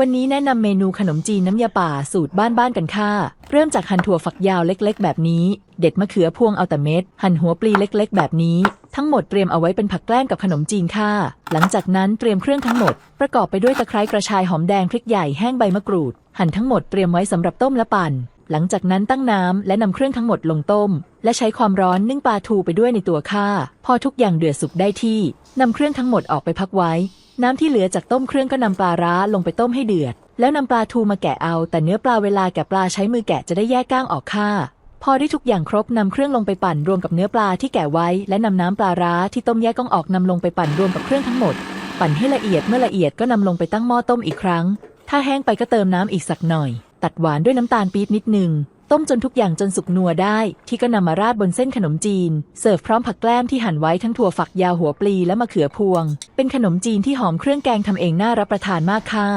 วันนี้แนะนำเมนูขนมจีนน้ำยาป่าสูตรบ้านๆกันค่ะ เริ่มจากหั่นถั่วฝักยาวเล็ก ๆ แบบนี้ เด็ดมะเขือพวงเอาแต่เม็ด หั่นหัวปลีเล็ก ๆ แบบนี้ ทั้งหมดเตรียมเอาไว้เป็นผักแกล้มกับขนมจีนค่ะ หลังจากนั้นเตรียมเครื่องทั้งหมด ประกอบไปด้วยตะไคร้กระชายหอมแดงพริกใหญ่แห้งใบมะกรูด หั่นทั้งหมดเตรียมไว้สำหรับต้มและปั่น หลังจากนั้นตั้งน้ำและนำเครื่องทั้งหมดลงต้ม และใช้ความร้อนนึ่งปลาทูไปด้วยในตัวค่ะพอทุกอย่างเดือดสุกได้ที่นำเครื่องทั้งหมดออกไปพักไว้ น้ำที่เหลือจากต้มเครื่องก็นำปลาร้าลงไปต้มให้เดือด แล้วนำปลาทูมาแกะเอา แต่เนื้อปลาเวลาแกะปลาใช้มือแกะจะได้แยกก้างออกค่ะพอได้ทุกอย่างครบนำเครื่องลงไปปั่นรวมกับเนื้อปลาที่แกะไว้ และนำน้ำปลาร้าที่ต้มแยกก้างออกนำลงไปปั่นรวมกับเครื่องทั้งหมด ปั่นให้ละเอียดเมื่อละเอียดก็นำลงไปตั้งหม้อต้มอีกครั้ง ถ้าแห้งไปก็เติมน้ำอีกสักหน่อย ตัดหวานด้วยน้ำตาลปี๊บนิดหนึ่ง ต้มจนทุกอย่างจนสุกนัวได้ ที่ก็นำมาราดบนเส้นขนมจีน เสิร์ฟพร้อมผักแกล้มที่หั่นไว้ทั้งถั่วฝักยาวหัวปลีและมะเขือพวง เป็นขนมจีนที่หอมเครื่องแกงทำเองน่ารับประทานมากค่ะ